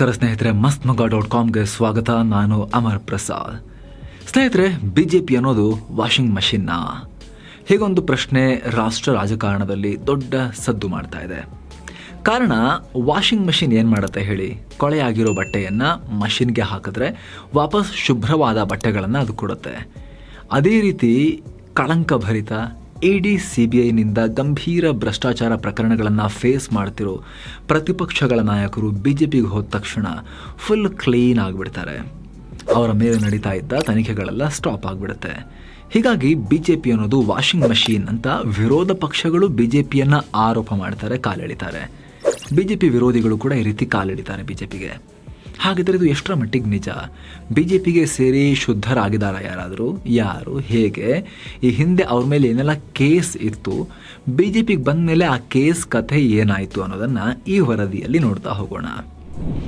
ನಮಸ್ಕಾರ ಸ್ನೇಹಿತರೆ ಮಸ್ತ್ ಮಗ ಡಾಟ್ ಕಾಮ್ಗೆ ಸ್ವಾಗತ. ನಾನು ಅಮರ್ ಪ್ರಸಾದ್. ಸ್ನೇಹಿತರೆ ಬಿ ಜೆ ಪಿ ಅನ್ನೋದು ವಾಷಿಂಗ್ ಮಷಿನ್ನ ಹೀಗೊಂದು ಪ್ರಶ್ನೆ ರಾಷ್ಟ್ರ ರಾಜಕಾರಣದಲ್ಲಿ ದೊಡ್ಡ ಸದ್ದು ಮಾಡ್ತಾ ಇದೆ. ಕಾರಣ, ವಾಷಿಂಗ್ ಮಷಿನ್ ಏನು ಮಾಡುತ್ತೆ ಹೇಳಿ? ಕೊಳೆಯಾಗಿರೋ ಬಟ್ಟೆಯನ್ನು ಮಷಿನ್ಗೆ ಹಾಕಿದ್ರೆ ವಾಪಸ್ ಶುಭ್ರವಾದ ಬಟ್ಟೆಗಳನ್ನು ಅದು ಕೊಡುತ್ತೆ. ಅದೇ ರೀತಿ ಕಳಂಕಭರಿತ ಇಡಿ ಸಿ ಬಿ ಐನಿಂದ ಗಂಭೀರ ಭ್ರಷ್ಟಾಚಾರ ಪ್ರಕರಣಗಳನ್ನು ಫೇಸ್ ಮಾಡ್ತಿರೋ ಪ್ರತಿಪಕ್ಷಗಳ ನಾಯಕರು ಬಿ ಜೆ ಪಿಗೆ ಹೋದ ತಕ್ಷಣ ಫುಲ್ ಕ್ಲೀನ್ ಆಗಿಬಿಡ್ತಾರೆ. ಅವರ ಮೇಲೆ ನಡೀತಾ ಇದ್ದ ತನಿಖೆಗಳೆಲ್ಲ ಸ್ಟಾಪ್ ಆಗಿಬಿಡುತ್ತೆ. ಹೀಗಾಗಿ ಬಿ ಜೆ ಪಿ ಅನ್ನೋದು ವಾಷಿಂಗ್ ಮಷೀನ್ ಅಂತ ವಿರೋಧ ಪಕ್ಷಗಳು ಬಿ ಜೆ ಪಿಯನ್ನು ಆರೋಪ ಮಾಡ್ತಾರೆ, ಕಾಲೆಳಿತಾರೆ. ಬಿ ಜೆ ಪಿ ವಿರೋಧಿಗಳು ಕೂಡ ಈ ರೀತಿ ಕಾಲೆಳಿತಾರೆ ಬಿ ಜೆ ಪಿಗೆ ಹಾಗಿದ್ರೆ ಇದು ಎಷ್ಟರ ಮಟ್ಟಿಗೆ ನಿಜ? ಬಿ ಜೆ ಪಿಗೆ ಸೇರಿ ಶುದ್ಧರಾಗಿದ್ದಾರೆ ಯಾರಾದರೂ? ಯಾರು? ಹೇಗೆ? ಈ ಹಿಂದೆ ಅವ್ರ ಮೇಲೆ ಏನೆಲ್ಲ ಕೇಸ್ ಇತ್ತು? ಬಿ ಜೆ ಪಿಗೆ ಬಂದ ಮೇಲೆ ಆ ಕೇಸ್ ಕಥೆ ಏನಾಯಿತು ಅನ್ನೋದನ್ನು ಈ ವರದಿಯಲ್ಲಿ ನೋಡ್ತಾ ಹೋಗೋಣ.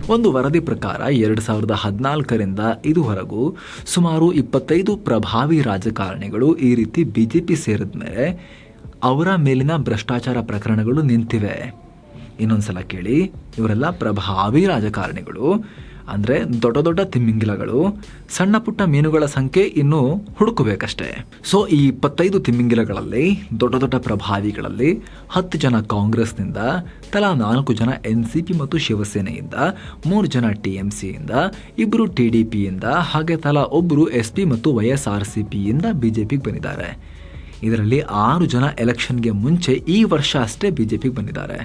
ಒಂದು ವರದಿ ಪ್ರಕಾರ ಎರಡು ಸಾವಿರದ ಹದಿನಾಲ್ಕರಿಂದ ಇದುವರೆಗೂ ಸುಮಾರು ಇಪ್ಪತ್ತೈದು ಪ್ರಭಾವಿ ರಾಜಕಾರಣಿಗಳು ಈ ರೀತಿ ಬಿ ಜೆ ಪಿ ಸೇರಿದ ಮೇಲೆ ಅವರ ಮೇಲಿನ ಭ್ರಷ್ಟಾಚಾರ ಪ್ರಕರಣಗಳು ನಿಂತಿವೆ. ಇನ್ನೊಂದ್ಸಲ ಕೇಳಿ. ಇವರೆಲ್ಲ ಪ್ರಭಾವಿ ರಾಜಕಾರಣಿಗಳು. ಅಂದರೆ ದೊಡ್ಡ ದೊಡ್ಡ ತಿಮ್ಮಿಂಗಿಲಗಳು. ಸಣ್ಣ ಪುಟ್ಟ ಮೀನುಗಳ ಸಂಖ್ಯೆ ಇನ್ನೂ ಹುಡುಕಬೇಕಷ್ಟೇ. ಸೊ ಈ ಇಪ್ಪತ್ತೈದು ತಿಮ್ಮಿಂಗಿಲಗಳಲ್ಲಿ, ದೊಡ್ಡ ದೊಡ್ಡ ಪ್ರಭಾವಿಗಳಲ್ಲಿ ಹತ್ತು ಜನ ಕಾಂಗ್ರೆಸ್ನಿಂದ, ತಲಾ ನಾಲ್ಕು ಜನ ಎನ್ ಸಿ ಪಿ ಮತ್ತು ಶಿವಸೇನೆಯಿಂದ, ಮೂರು ಜನ ಟಿ ಎಂ ಸಿಯಿಂದ ಇಬ್ಬರು ಟಿ ಡಿ ಪಿಯಿಂದ, ಹಾಗೆ ತಲಾ ಒಬ್ಬರು ಎಸ್ ಪಿ ಮತ್ತು ವೈ ಎಸ್ ಆರ್ ಸಿ ಪಿಯಿಂದ ಬಿ ಜೆ ಪಿಗೆ ಬಂದಿದ್ದಾರೆ. ಇದರಲ್ಲಿ ಆರು ಜನ ಎಲೆಕ್ಷನ್ಗೆ ಮುಂಚೆ ಈ ವರ್ಷ ಅಷ್ಟೇ ಬಿ ಜೆ ಪಿಗೆ ಬಂದಿದ್ದಾರೆ.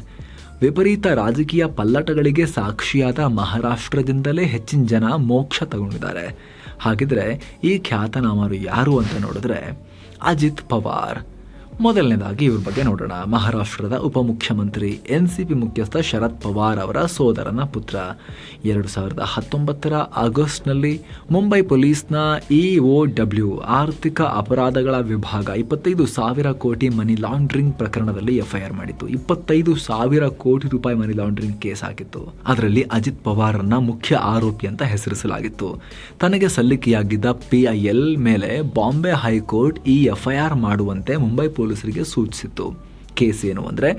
ವಿಪರೀತ ರಾಜಕೀಯ ಪಲ್ಲಟಗಳಿಗೆ ಸಾಕ್ಷಿಯಾದ ಮಹಾರಾಷ್ಟ್ರದಿಂದಲೇ ಹೆಚ್ಚಿನ ಜನ ಮೋಕ್ಷ ತಗೊಂಡಿದ್ದಾರೆ. ಹಾಗಿದ್ರೆ ಈ ಖ್ಯಾತನಾಮರು ಯಾರು ಅಂತ ನೋಡಿದ್ರೆ ಅಜಿತ್ ಪವಾರ್. ಮೊದಲನೇದಾಗಿ ಇವ್ರ ಬಗ್ಗೆ ನೋಡೋಣ. ಮಹಾರಾಷ್ಟ್ರದ ಉಪಮುಖ್ಯಮಂತ್ರಿ ಎನ್ ಸಿ ಪಿ ಮುಖ್ಯಸ್ಥ ಶರದ್ ಪವಾರ್ ಅವರ ಸೋದರನ ಪುತ್ರ. ಎರಡು ಸಾವಿರದ ಹತ್ತೊಂಬತ್ತರ ಆಗಸ್ಟ್ನಲ್ಲಿ ಮುಂಬೈ ಪೊಲೀಸ್ನ ಇ ಒ ಡಬ್ಲ್ಯೂ ಆರ್ಥಿಕ ಅಪರಾಧಗಳ ವಿಭಾಗ ಇಪ್ಪತ್ತೈದು ಸಾವಿರ ಕೋಟಿ ಮನಿ ಲಾಂಡ್ರಿಂಗ್ ಪ್ರಕರಣದಲ್ಲಿ ಎಫ್ಐಆರ್ ಮಾಡಿತ್ತು. ಇಪ್ಪತ್ತೈದು ಸಾವಿರ ಕೋಟಿ ರೂಪಾಯಿ ಮನಿ ಲಾಂಡ್ರಿಂಗ್ ಕೇಸ್ ಆಗಿತ್ತು ಅದರಲ್ಲಿ ಅಜಿತ್ ಪವಾರನ್ನ ಮುಖ್ಯ ಆರೋಪಿ ಅಂತ ಹೆಸರಿಸಲಾಗಿತ್ತು. ತನಗೆ ಸಲ್ಲಿಕೆಯಾಗಿದ್ದ ಪಿಐಎಲ್ ಮೇಲೆ ಬಾಂಬೆ ಹೈಕೋರ್ಟ್ ಈ ಎಫ್ಐಆರ್ ಮಾಡುವಂತೆ ಮುಂಬೈ ಪೊಲೀಸರಿಗೆ ಸೂಚಿಸಿತ್ತು. ಕೇಸ್ ಏನು ಅಂದರೆ,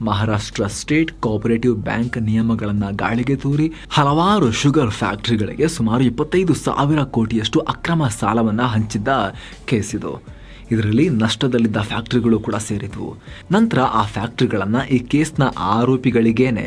ಮಹಾರಾಷ್ಟ್ರ ಸ್ಟೇಟ್ ಕೋಆಪರೇಟಿವ್ ಬ್ಯಾಂಕ್ ನಿಯಮಗಳನ್ನು ಗಾಳಿಗೆ ತೂರಿ ಹಲವಾರು ಶುಗರ್ ಫ್ಯಾಕ್ಟರಿಗಳಿಗೆ ಸುಮಾರು ಇಪ್ಪತ್ತೈದು ಸಾವಿರ ಕೋಟಿಯಷ್ಟು ಅಕ್ರಮ ಸಾಲವನ್ನು ಹಂಚಿದ್ದ ಕೇಸ್ ಇದು. ಇದರಲ್ಲಿ ನಷ್ಟದಲ್ಲಿದ್ದ ಫ್ಯಾಕ್ಟ್ರಿಗಳು ಕೂಡ ಸೇರಿದ್ವು. ನಂತರ ಆ ಫ್ಯಾಕ್ಟ್ರಿಗಳನ್ನು ಈ ಕೇಸ್ನ ಆರೋಪಿಗಳಿಗೇನೆ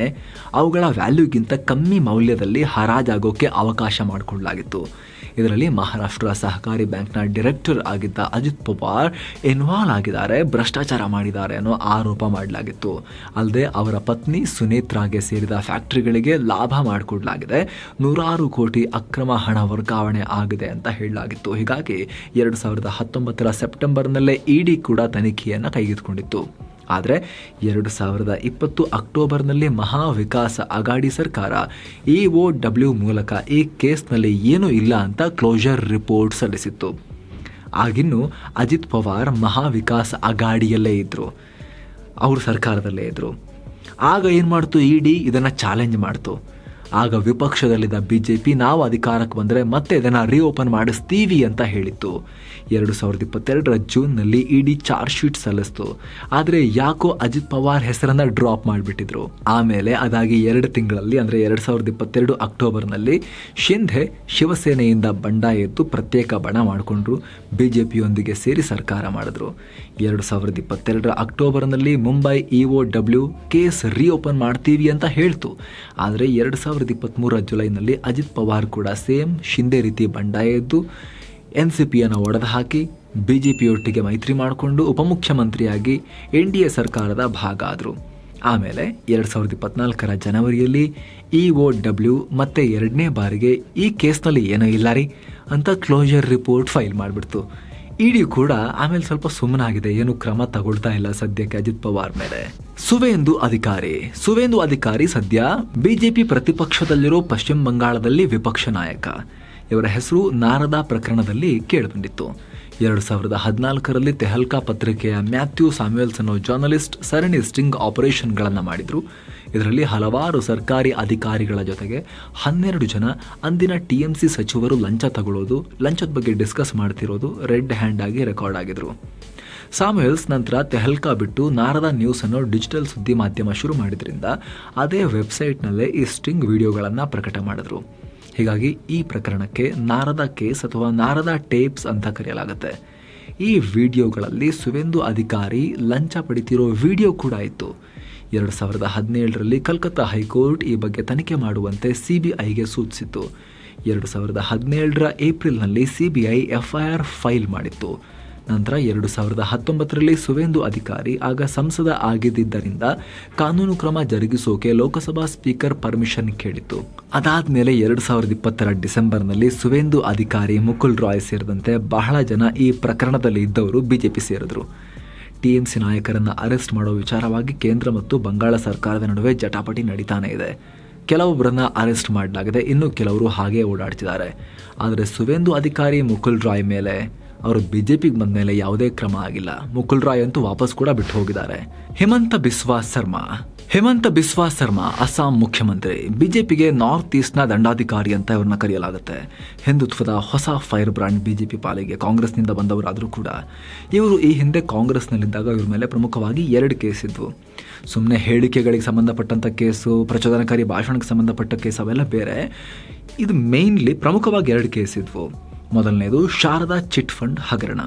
ಅವುಗಳ ವ್ಯಾಲ್ಯೂಗಿಂತ ಕಮ್ಮಿ ಮೌಲ್ಯದಲ್ಲಿ ಹರಾಜಾಗೋಕೆ ಅವಕಾಶ ಮಾಡಿಕೊಡಲಾಗಿತ್ತು. ಇದರಲ್ಲಿ ಮಹಾರಾಷ್ಟ್ರ ಸಹಕಾರಿ ಬ್ಯಾಂಕ್ನ ಡೈರೆಕ್ಟರ್ ಆಗಿದ್ದ ಅಜಿತ್ ಪವಾರ್ ಇನ್ವಾಲ್ವ್ ಆಗಿದ್ದಾರೆ, ಭ್ರಷ್ಟಾಚಾರ ಮಾಡಿದ್ದಾರೆ ಅನ್ನೋ ಆರೋಪ ಮಾಡಲಾಗಿತ್ತು. ಅಲ್ಲದೆ ಅವರ ಪತ್ನಿ ಸುನೇತ್ರಾಗೆ ಸೇರಿದ ಫ್ಯಾಕ್ಟರಿಗಳಿಗೆ ಲಾಭ ಮಾಡಿಕೊಡ್ಲಾಗಿದೆ. ನೂರಾರು ಕೋಟಿ ಅಕ್ರಮ ಹಣ ವರ್ಗಾವಣೆ ಆಗಿದೆ ಅಂತ ಹೇಳಲಾಗಿತ್ತು. ಹೀಗಾಗಿ ಎರಡು ಸಾವಿರದ ಹತ್ತೊಂಬತ್ತರ ಸೆಪ್ಟೆಂಬರ್ನಲ್ಲೇ ಇಡಿ ಕೂಡ ತನಿಖೆಯನ್ನು ಕೈಗೆತ್ತಿಕೊಂಡಿತ್ತು. ಆದರೆ ಎರಡು ಸಾವಿರದ ಇಪ್ಪತ್ತು ಅಕ್ಟೋಬರ್ನಲ್ಲಿ ಮಹಾ ವಿಕಾಸ ಅಗಾಡಿ ಸರ್ಕಾರ ಇ ಒ ಡಬ್ಲ್ಯೂ ಮೂಲಕ ಈ ಕೇಸ್ನಲ್ಲಿ ಏನೂ ಇಲ್ಲ ಅಂತ ಕ್ಲೋಜರ್ ರಿಪೋರ್ಟ್ ಸಲ್ಲಿಸಿತ್ತು. ಆಗಿನ್ನು ಅಜಿತ್ ಪವಾರ್ ಮಹಾವಿಕಾಸ ಅಗಾಡಿಯಲ್ಲೇ ಇದ್ದರು ಅವರು ಸರ್ಕಾರದಲ್ಲೇ ಇದ್ದರು ಆಗ ಏನು ಮಾಡ್ತು ಇ ಡಿ? ಇದನ್ನು ಚಾಲೆಂಜ್ ಮಾಡ್ತು. ಆಗ ವಿಪಕ್ಷದಲ್ಲಿದ್ದ ಬಿ ಜೆ ಪಿ ನಾವು ಅಧಿಕಾರಕ್ಕೆ ಬಂದರೆ ಮತ್ತೆ ಇದನ್ನು ರೀಓಪನ್ ಮಾಡಿಸ್ತೀವಿ ಅಂತ ಹೇಳಿತ್ತು. ಎರಡು ಸಾವಿರದ ಇಪ್ಪತ್ತೆರಡರ ಜೂನ್ನಲ್ಲಿ ಇಡಿ ಚಾರ್ಜ್ ಶೀಟ್ ಸಲ್ಲಿಸ್ತು. ಆದರೆ ಯಾಕೋ ಅಜಿತ್ ಪವಾರ್ ಹೆಸರನ್ನು ಡ್ರಾಪ್ ಮಾಡಿಬಿಟ್ಟಿದ್ರು. ಆಮೇಲೆ ಅದಾಗಿ ಎರಡು ತಿಂಗಳಲ್ಲಿ, ಅಂದರೆ ಎರಡು ಸಾವಿರದ ಇಪ್ಪತ್ತೆರಡು ಅಕ್ಟೋಬರ್ನಲ್ಲಿ ಶಿಂಧೆ ಶಿವಸೇನೆಯಿಂದ ಬಂಡ ಎದ್ದು ಪ್ರತ್ಯೇಕ ಬಣ ಮಾಡಿಕೊಂಡ್ರು. ಬಿ ಜೆ ಪಿಯೊಂದಿಗೆ ಸೇರಿ ಸರ್ಕಾರ ಮಾಡಿದ್ರು. ಎರಡು ಸಾವಿರದ ಇಪ್ಪತ್ತೆರಡರ ಅಕ್ಟೋಬರ್ನಲ್ಲಿ Mumbai E W case reopen ಮಾಡ್ತೀವಿ ಅಂತ ಹೇಳ್ತು. ಆದರೆ ಎರಡು ಸಾವಿರದ ಇಪ್ಪತ್ತ್ಮೂರರ ಜುಲೈನಲ್ಲಿ ಅಜಿತ್ ಪವಾರ್ ಕೂಡ ಸೇಮ್ ಶಿಂದೆ ರೀತಿ ಬಂಡಾಯ ಎದ್ದು ಎನ್ ಸಿ ಪಿಯನ್ನು ಒಡೆದು ಹಾಕಿ ಬಿ ಜೆ ಪಿಯೊಟ್ಟಿಗೆ ಮೈತ್ರಿ ಮಾಡಿಕೊಂಡು ಉಪಮುಖ್ಯಮಂತ್ರಿಯಾಗಿ ಎನ್ ಡಿ ಎ ಸರ್ಕಾರದ ಭಾಗ ಆದರು. ಆಮೇಲೆ ಎರಡು ಸಾವಿರದ ಇಪ್ಪತ್ನಾಲ್ಕರ ಜನವರಿಯಲ್ಲಿ ಇ ಒ ಡಬ್ಲ್ಯೂ ಮತ್ತೆ ಎರಡನೇ ಬಾರಿಗೆ ಈ ಕೇಸ್ನಲ್ಲಿ ಏನೂ ಇಲ್ಲ ರೀ ಅಂತ ಕ್ಲೋಜರ್ ರಿಪೋರ್ಟ್ ಫೈಲ್ ಮಾಡಿಬಿಡ್ತು. ಇಡಿ ಕೂಡ ಆಮೇಲೆ ಸ್ವಲ್ಪ ಸುಮ್ಮನಾಗಿದೆ. ಏನು ಕ್ರಮ ತಗೊಳ್ತಾ ಇಲ್ಲ ಸದ್ಯಕ್ಕೆ ಅಜಿತ್ ಪವಾರ್ ಮೇಲೆ. ಸುವೇಂದು ಅಧಿಕಾರಿ. ಸುವೇಂದು ಅಧಿಕಾರಿ ಸದ್ಯ ಬಿಜೆಪಿ ಪ್ರತಿಪಕ್ಷದಲ್ಲಿರೋ ಪಶ್ಚಿಮ ಬಂಗಾಳದಲ್ಲಿ ವಿಪಕ್ಷ ನಾಯಕ. ಇವರ ಹೆಸರು ನಾರದಾ ಪ್ರಕರಣದಲ್ಲಿ ಕೇಳಿಬಂದಿತ್ತು. ಎರಡು ಸಾವಿರದ ಹದಿನಾಲ್ಕರಲ್ಲಿ ತೆಹಲ್ಕಾ ಪತ್ರಿಕೆಯ ಮ್ಯಾಥ್ಯೂ ಸಾಮ್ಯುಯಲ್ಸ್ ಅನ್ನೋ ಜರ್ನಲಿಸ್ಟ್ ಸರಣಿ ಸ್ಟಿಂಗ್ ಆಪರೇಷನ್ಗಳನ್ನು ಮಾಡಿದ್ರು. ಇದರಲ್ಲಿ ಹಲವಾರು ಸರ್ಕಾರಿ ಅಧಿಕಾರಿಗಳ ಜೊತೆಗೆ ಹನ್ನೆರಡು ಜನ ಅಂದಿನ ಟಿ ಎಂ ಸಿ ಸಚಿವರು ಲಂಚ ತಗೊಳ್ಳೋದು, ಲಂಚದ ಬಗ್ಗೆ ಡಿಸ್ಕಸ್ ಮಾಡ್ತಿರೋದು ರೆಡ್ ಹ್ಯಾಂಡ್ ಆಗಿ ರೆಕಾರ್ಡ್ ಆಗಿದ್ರು. ಸಾಮ್ಯುಯಲ್ಸ್ ನಂತರ ತೆಹಲ್ಕಾ ಬಿಟ್ಟು ನಾರದ ನ್ಯೂಸ್ ಅನ್ನೋ ಡಿಜಿಟಲ್ ಸುದ್ದಿ ಮಾಧ್ಯಮ ಶುರು ಮಾಡಿದ್ರಿಂದ ಅದೇ ವೆಬ್ಸೈಟ್ನಲ್ಲೇ ಈ ಸ್ಟಿಂಗ್ ವಿಡಿಯೋಗಳನ್ನು ಪ್ರಕಟ ಮಾಡಿದ್ರು. ಹೀಗಾಗಿ ಈ ಪ್ರಕರಣಕ್ಕೆ ನಾರದ ಕೇಸ್ ಅಥವಾ ನಾರದ ಟೇಪ್ಸ್ ಅಂತ ಕರೆಯಲಾಗುತ್ತೆ. ಈ ವಿಡಿಯೋಗಳಲ್ಲಿ ಸುವೆಂದು ಅಧಿಕಾರಿ ಲಂಚ ಪಡಿತಿರೋ ವಿಡಿಯೋ ಕೂಡ ಇತ್ತು. ಎರಡು ಸಾವಿರದ ಹದಿನೇಳರಲ್ಲಿ ಕಲ್ಕತ್ತಾ ಹೈಕೋರ್ಟ್ ಈ ಬಗ್ಗೆ ತನಿಖೆ ಮಾಡುವಂತೆ ಸಿಬಿಐಗೆ ಸೂಚಿಸಿತ್ತು. ಎರಡು ಸಾವಿರದ ಹದಿನೇಳರ ಏಪ್ರಿಲ್ನಲ್ಲಿ ಸಿಬಿಐ ಎಫ್ಐಆರ್ ಫೈಲ್ ಮಾಡಿತ್ತು. ನಂತರ ಎರಡು ಸಾವಿರದ ಹತ್ತೊಂಬತ್ತರಲ್ಲಿ ಸುವೇಂದು ಅಧಿಕಾರಿ ಆಗ ಸಂಸದ ಆಗಿದ್ದರಿಂದ ಕಾನೂನು ಕ್ರಮ ಜರುಗಿಸೋಕೆ ಲೋಕಸಭಾ ಸ್ಪೀಕರ್ ಪರ್ಮಿಷನ್ ಕೇಳಿತ್ತು. ಅದಾದ್ಮೇಲೆ ಎರಡು ಸಾವಿರದ ಇಪ್ಪತ್ತರ ಡಿಸೆಂಬರ್ನಲ್ಲಿ ಸುವೇಂದು ಅಧಿಕಾರಿ ಮುಕುಲ್ ರಾಯ್ ಸೇರಿದಂತೆ ಬಹಳ ಜನ ಈ ಪ್ರಕರಣದಲ್ಲಿ ಇದ್ದವರು ಬಿಜೆಪಿ ಸೇರಿದ್ರು. ಟಿಎಂಸಿ ನಾಯಕರನ್ನು ಅರೆಸ್ಟ್ ಮಾಡೋ ವಿಚಾರವಾಗಿ ಕೇಂದ್ರ ಮತ್ತು ಬಂಗಾಳ ಸರ್ಕಾರದ ನಡುವೆ ಜಟಾಪಟಿ ನಡೀತಾನೆ ಇದೆ. ಕೆಲವೊಬ್ಬರನ್ನ ಅರೆಸ್ಟ್ ಮಾಡಲಾಗಿದೆ, ಇನ್ನು ಕೆಲವರು ಹಾಗೆ ಓಡಾಡ್ತಿದ್ದಾರೆ. ಆದರೆ ಸುವೇಂದು ಅಧಿಕಾರಿ ಮುಕುಲ್ ರಾಯ್ ಮೇಲೆ, ಅವರು ಬಿಜೆಪಿಗೆ ಬಂದ ಮೇಲೆ ಯಾವುದೇ ಕ್ರಮ ಆಗಿಲ್ಲ. ಮುಕುಲ್ ರಾಯ್ ಅಂತೂ ವಾಪಸ್ ಕೂಡ ಬಿಟ್ಟು ಹೋಗಿದ್ದಾರೆ. ಹಿಮಂತ ಬಿಸ್ವಾ ಶರ್ಮಾ ಹೇಮಂತ ಬಿಸ್ವಾ ಶರ್ಮಾ, ಅಸ್ಸಾಂ ಮುಖ್ಯಮಂತ್ರಿ. ಬಿಜೆಪಿಗೆ ನಾರ್ತ್ ಈಸ್ಟ್ನ ದಂಡಾಧಿಕಾರಿ ಅಂತ ಇವ್ರನ್ನ ಕರೆಯಲಾಗುತ್ತೆ. ಹಿಂದುತ್ವದ ಹೊಸ ಫೈರ್ ಬ್ರಾಂಡ್ ಬಿಜೆಪಿ ಪಾಲಿಗೆ ಕಾಂಗ್ರೆಸ್ನಿಂದ ಬಂದವರಾದರೂ ಕೂಡ ಇವರು ಈ ಹಿಂದೆ ಕಾಂಗ್ರೆಸ್ನಲ್ಲಿದ್ದಾಗ ಇವ್ರ ಮೇಲೆ ಪ್ರಮುಖವಾಗಿ ಎರಡು ಕೇಸ್ ಇದ್ವು. ಸುಮ್ಮನೆ ಹೇಳಿಕೆಗಳಿಗೆ ಸಂಬಂಧಪಟ್ಟಂಥ ಕೇಸು, ಪ್ರಚೋದನಕಾರಿ ಭಾಷಣಕ್ಕೆ ಸಂಬಂಧಪಟ್ಟ ಕೇಸ್ ಅವೆಲ್ಲ ಬೇರೆ. ಇದು ಮೇಯ್ನ್ಲಿ ಪ್ರಮುಖವಾಗಿ ಎರಡು ಕೇಸ್ ಇದ್ವು. ಮೊದಲನೇದು ಶಾರದಾ ಚಿಟ್ ಫಂಡ್ ಹಗರಣ.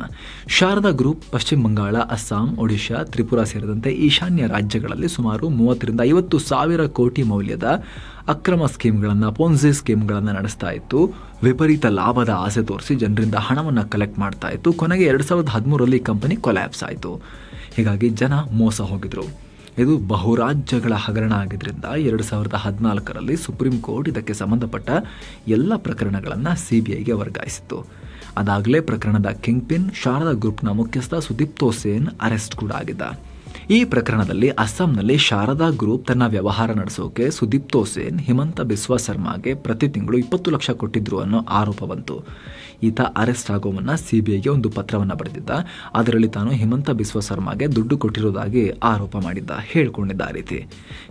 ಶಾರದಾ ಗ್ರೂಪ್, ಪಶ್ಚಿಮ ಬಂಗಾಳ, ಅಸ್ಸಾಂ, ಒಡಿಶಾ, ತ್ರಿಪುರಾ ಸೇರಿದಂತೆ ಈಶಾನ್ಯ ರಾಜ್ಯಗಳಲ್ಲಿ ಸುಮಾರು ಮೂವತ್ತರಿಂದ ಐವತ್ತು ಸಾವಿರ ಕೋಟಿ ಮೌಲ್ಯದ ಅಕ್ರಮ ಸ್ಕೀಮ್ಗಳನ್ನು, ಪೋನ್ಸಿ ಸ್ಕೀಮ್ಗಳನ್ನು ನಡೆಸ್ತಾ ಇತ್ತು. ವಿಪರೀತ ಲಾಭದ ಆಸೆ ತೋರಿಸಿ ಜನರಿಂದ ಹಣವನ್ನು ಕಲೆಕ್ಟ್ ಮಾಡ್ತಾ ಇತ್ತು. ಕೊನೆಗೆ ಎರಡು ಸಾವಿರದ ಹದಿಮೂರರಲ್ಲಿ ಕಂಪನಿ ಕೊಲ್ಯಾಪ್ಸ್ ಆಯಿತು. ಹೀಗಾಗಿ ಜನ ಮೋಸ ಹೋಗಿದ್ರು. ಇದು ಬಹುರಾಜ್ಯಗಳ ಹಗರಣ ಆಗಿದ್ದರಿಂದ ಎರಡು ಸಾವಿರದ ಹದಿನಾಲ್ಕರಲ್ಲಿ ಸುಪ್ರೀಂ ಕೋರ್ಟ್ ಇದಕ್ಕೆ ಸಂಬಂಧಪಟ್ಟ ಎಲ್ಲ ಪ್ರಕರಣಗಳನ್ನು ಸಿ ಬಿ ಐಗೆ ವರ್ಗಾಯಿಸಿತ್ತು. ಅದಾಗಲೇ ಪ್ರಕರಣದ ಕಿಂಗ್ ಪಿನ್ ಶಾರದಾ ಗ್ರೂಪ್ನ ಮುಖ್ಯಸ್ಥ ಸುದೀಪ್ತೋ ಸೇನ್ ಅರೆಸ್ಟ್ ಕೂಡ ಆಗಿದ್ದ. ಈ ಪ್ರಕರಣದಲ್ಲಿ ಅಸ್ಸಾಂನಲ್ಲಿ ಶಾರದಾ ಗ್ರೂಪ್ ತನ್ನ ವ್ಯವಹಾರ ನಡೆಸೋಕೆ ಸುದೀಪ್ತೋ ಸೇನ್ ಹಿಮಂತ ಬಿಸ್ವಾ ಶರ್ಮಾಗೆ ಪ್ರತಿ ತಿಂಗಳು ಇಪ್ಪತ್ತು ಲಕ್ಷ ಕೊಟ್ಟಿದ್ರು ಅನ್ನೋ ಆರೋಪ ಬಂತು. ಈತ ಅರೆಸ್ಟ್ ಆಗೋ ಮುನ್ನ ಸಿಬಿಐಗೆ ಒಂದು ಪತ್ರವನ್ನು ಬರೆದಿದ್ದ. ಅದರಲ್ಲಿ ತಾನು ಹಿಮಂತ ಬಿಸ್ವ ಶರ್ಮಾಗೆ ದುಡ್ಡು ಕೊಟ್ಟಿರೋದಾಗಿ ಆರೋಪ ಮಾಡಿದ್ದ ಹೇಳ್ಕೊಂಡಿದ್ದ ರೀತಿ.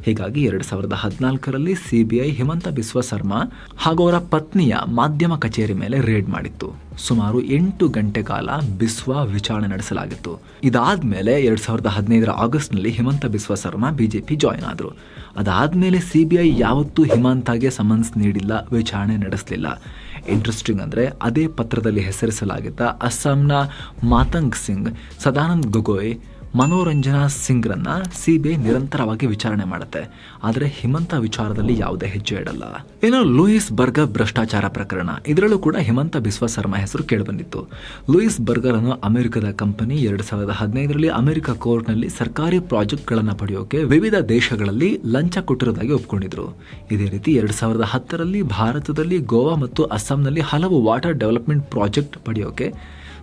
ಹೀಗಾಗಿ ಎರಡು ಸಾವಿರದ ಹದಿನಾಲ್ಕರಲ್ಲಿ ಸಿಬಿಐ ಹಿಮಂತ ಬಿಸ್ವ ಶರ್ಮಾ ಹಾಗೂ ಅವರ ಪತ್ನಿಯ ಮಾಧ್ಯಮ ಕಚೇರಿ ಮೇಲೆ ರೇಡ್ ಮಾಡಿತ್ತು. ಸುಮಾರು ಎಂಟು ಗಂಟೆ ಕಾಲ ಬಿಸ್ವ ವಿಚಾರಣೆ ನಡೆಸಲಾಗಿತ್ತು. ಇದಾದ್ಮೇಲೆ ಎರಡ್ ಸಾವಿರದ ಹದಿನೈದರ ಆಗಸ್ಟ್ನಲ್ಲಿ ಹಿಮಂತ ಬಿಸ್ವ ಶರ್ಮಾ ಬಿಜೆಪಿ ಜಾಯಿನ್ ಆದರು. ಅದಾದ್ಮೇಲೆ ಸಿಬಿಐ ಯಾವತ್ತೂ ಹಿಮಂತಾಗೆ ಸಮನ್ಸ್ ನೀಡಿಲ್ಲ, ವಿಚಾರಣೆ ನಡೆಸಲಿಲ್ಲ. ಇಂಟ್ರೆಸ್ಟಿಂಗ್ ಅಂದರೆ ಅದೇ ಪತ್ರದಲ್ಲಿ ಹೆಸರಿಸಲಾಗಿದ್ದ ಅಸ್ಸಾಂನ ಮಾತಂಗ್ ಸಿಂಗ್ ಸದಾನಂದ್ ಗೊಗೊಯ್ ಮನೋರಂಜನಾ ಸಿಂಗ್ರನ್ನ ಐ ನಿರಂತರವಾಗಿ ವಿಚಾರಣೆ ಮಾಡುತ್ತೆ. ಆದರೆ ಹಿಮಂತ ವಿಚಾರದಲ್ಲಿ ಯಾವುದೇ ಹೆಜ್ಜೆ ಇಡಲ್ಲ. ಏನೋ ಲೂಯಿಸ್ ಬರ್ಗರ್ ಭ್ರಷ್ಟಾಚಾರ ಪ್ರಕರಣ. ಇದರಲ್ಲೂ ಕೂಡ ಹಿಮಂತ ಬಿಸ್ವ ಶರ್ಮಾ ಹೆಸರು ಕೇಳಿಬಂದಿತ್ತು. ಲೂಯಿಸ್ ಬರ್ಗರ್ ಅನ್ನು ಅಮೆರಿಕದ ಕಂಪನಿ ಎರಡು ಸಾವಿರದ ಹದಿನೈದರಲ್ಲಿ ಅಮೆರಿಕ ಕೋರ್ಟ್ನಲ್ಲಿ ಸರ್ಕಾರಿ ಪ್ರಾಜೆಕ್ಟ್ಗಳನ್ನು ಪಡೆಯೋಕೆ ವಿವಿಧ ದೇಶಗಳಲ್ಲಿ ಲಂಚ ಕೊಟ್ಟಿರೋದಾಗಿ ಒಪ್ಕೊಂಡಿದ್ರು. ಇದೇ ರೀತಿ ಎರಡು ಸಾವಿರದ ಹತ್ತರಲ್ಲಿ ಭಾರತದಲ್ಲಿ ಗೋವಾ ಮತ್ತು ಅಸ್ಸಾಂನಲ್ಲಿ ಹಲವು ವಾಟರ್ ಡೆವಲಪ್ಮೆಂಟ್ ಪ್ರಾಜೆಕ್ಟ್ ಪಡೆಯೋಕೆ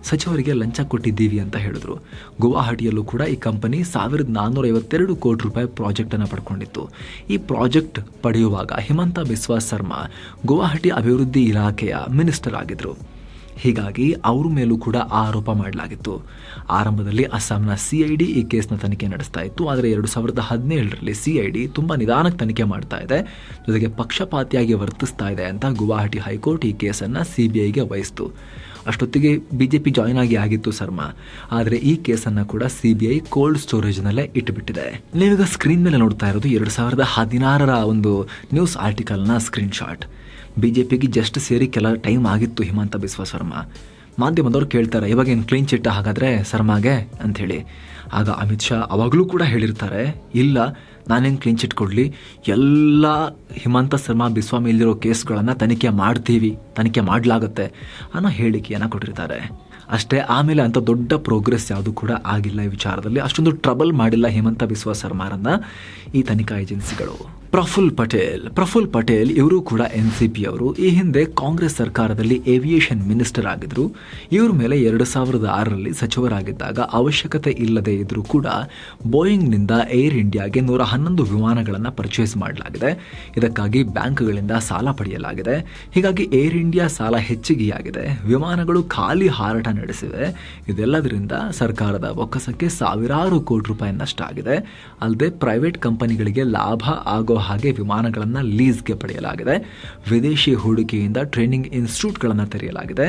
ಸಚಿವರಿಗೆ ಲಂಚ ಕೊಟ್ಟಿದ್ದೀವಿ ಅಂತ ಹೇಳಿದ್ರು. ಗುವಾಹಟಿಯಲ್ಲೂ ಕೂಡ ಈ ಕಂಪನಿ ಸಾವಿರದ ನಾನ್ನೂರ ಐವತ್ತೆರಡು ಕೋಟಿ ರೂಪಾಯಿ ಪ್ರಾಜೆಕ್ಟನ್ನು ಪಡ್ಕೊಂಡಿತ್ತು. ಈ ಪ್ರಾಜೆಕ್ಟ್ ಪಡೆಯುವಾಗ ಹಿಮಂತ ಬಿಸ್ವಾ ಶರ್ಮಾ ಗುವಾಹಟಿ ಅಭಿವೃದ್ಧಿ ಇಲಾಖೆಯ ಮಿನಿಸ್ಟರ್ ಆಗಿದ್ರು. ಹೀಗಾಗಿ ಅವ್ರ ಮೇಲೂ ಕೂಡ ಆರೋಪ ಮಾಡಲಾಗಿತ್ತು. ಆರಂಭದಲ್ಲಿ ಅಸ್ಸಾಂನ ಸಿಐಡಿ ಈ ಕೇಸ್ನ ತನಿಖೆ ನಡೆಸ್ತಾ ಇತ್ತು. ಆದರೆ ಎರಡು ಸಾವಿರದ ಹದಿನೇಳರಲ್ಲಿ ಸಿಐಡಿ ತುಂಬ ನಿಧಾನಕ್ಕೆ ತನಿಖೆ ಮಾಡ್ತಾ ಇದೆ. ಜೊತೆಗೆ ಪಕ್ಷಪಾತಿಯಾಗಿ ವರ್ತಿಸ್ತಾ ಇದೆ ಅಂತ ಗುವಾಹಟಿ ಹೈಕೋರ್ಟ್ ಈ ಕೇಸನ್ನು ಸಿ ಬಿ ಐಗೆ ವಹಿಸ್ತು. ಅಷ್ಟೊತ್ತಿಗೆ ಬಿ ಜೆ ಪಿ ಜಾಯ್ನ್ ಆಗಿ ಆಗಿತ್ತು ಶರ್ಮಾ. ಆದರೆ ಈ ಕೇಸನ್ನು ಕೂಡ ಸಿ ಬಿ ಐ ಕೋಲ್ಡ್ ಸ್ಟೋರೇಜ್ನಲ್ಲೇ ಇಟ್ಟುಬಿಟ್ಟಿದೆ ನೀವೀಗ ಸ್ಕ್ರೀನ್ ಮೇಲೆ ನೋಡ್ತಾ ಇರೋದು ಎರಡು ಸಾವಿರದ ಹದಿನಾರರ ಒಂದು ನ್ಯೂಸ್ ಆರ್ಟಿಕಲ್ನ ಸ್ಕ್ರೀನ್ಶಾಟ್ ಬಿ ಜೆ ಪಿಗೆ ಜಸ್ಟ್ ಸೇರಿ ಕೆಲ ಟೈಮ್ ಆಗಿತ್ತು ಹಿಮಂತ ಬಿಸ್ವ ಶರ್ಮಾ. ಮಾಧ್ಯಮದವ್ರು ಕೇಳ್ತಾರೆ, ಇವಾಗ ಏನು ಕ್ಲೀನ್ ಚಿಟ್ಟ ಹಾಗಾದರೆ ಶರ್ಮಾಗೆ? ಅಂಥೇಳಿ. ಆಗ ಅಮಿತ್ ಶಾ ಅವಾಗಲೂ ಕೂಡ ಹೇಳಿರ್ತಾರೆ, ಇಲ್ಲ ನಾನೇನು ಕ್ಲೀನ್ ಚಿಟ್ ಕೊಡಲಿ? ಎಲ್ಲ ಹಿಮಂತ ಶರ್ಮಾ ಬಿಸ್ವಾಮಿ ಇಲ್ಲಿರೋ ಕೇಸ್ಗಳನ್ನು ತನಿಖೆ ಮಾಡ್ತೀವಿ. ತನಿಖೆ ಮಾಡಲಾಗುತ್ತೆ. ಅನ್ನೋ ಹೇಳಿಕೆಯನ್ನು ಕೊಟ್ಟಿರ್ತಾರೆ. ಅಷ್ಟೇ, ಆಮೇಲೆ ಅಂಥ ದೊಡ್ಡ ಪ್ರೋಗ್ರೆಸ್ ಯಾವುದು ಕೂಡ ಆಗಿಲ್ಲ ಈ ವಿಚಾರದಲ್ಲಿ. ಅಷ್ಟೊಂದು ಟ್ರಬಲ್ ಮಾಡಿಲ್ಲ ಹಿಮಂತ ಬಿಸ್ವಾ ಶರ್ಮಾರನ್ನು ಈ ತನಿಖಾ ಏಜೆನ್ಸಿಗಳು ಪ್ರಫುಲ್ ಪಟೇಲ್. ಪ್ರಫುಲ್ ಪಟೇಲ್ ಇವರು ಕೂಡ ಎನ್ ಸಿ ಪಿ ಅವರು. ಈ ಹಿಂದೆ ಕಾಂಗ್ರೆಸ್ ಸರ್ಕಾರದಲ್ಲಿ ಏವಿಯೇಷನ್ ಮಿನಿಸ್ಟರ್ ಆಗಿದ್ದರು ಇವ್ರ ಮೇಲೆ ಎರಡು ಸಾವಿರದ ಆರರಲ್ಲಿ ಸಚಿವರಾಗಿದ್ದಾಗ ಅವಶ್ಯಕತೆ ಇಲ್ಲದೆ ಇದ್ದರೂ ಕೂಡ ಬೋಯಿಂಗ್ನಿಂದ ಏರ್ ಇಂಡಿಯಾಗೆ ನೂರ ಹನ್ನೊಂದು ವಿಮಾನಗಳನ್ನು ಪರ್ಚೇಸ್ ಮಾಡಲಾಗಿದೆ. ಇದಕ್ಕಾಗಿ ಬ್ಯಾಂಕ್ಗಳಿಂದ ಸಾಲ ಪಡೆಯಲಾಗಿದೆ. ಹೀಗಾಗಿ ಏರ್ ಇಂಡಿಯಾ ಸಾಲ ಹೆಚ್ಚಿಗೆಯಾಗಿದೆ. ವಿಮಾನಗಳು ಖಾಲಿ ಹಾರಾಟ ನಡೆಸಿವೆ. ಇದೆಲ್ಲದರಿಂದ ಸರ್ಕಾರದ ಒಕ್ಕಸಕ್ಕೆ ಸಾವಿರಾರು ಕೋಟಿ ರೂಪಾಯಿ ನಷ್ಟ ಆಗಿದೆ. ಅಲ್ಲದೆ ಪ್ರೈವೇಟ್ ಕಂಪನಿಗಳಿಗೆ ಲಾಭ ಆಗೋ ಹಾಗೆ ವಿಮಾನಗಳನ್ನು ಲೀಸ್ಗೆ ಪಡೆಯಲಾಗಿದೆ. ವಿದೇಶಿ ಹೂಡಿಕೆಯಿಂದ ಟ್ರೈನಿಂಗ್ ಇನ್ಸ್ಟಿಟ್ಯೂಟ್ಗಳನ್ನು ತೆರೆಯಲಾಗಿದೆ.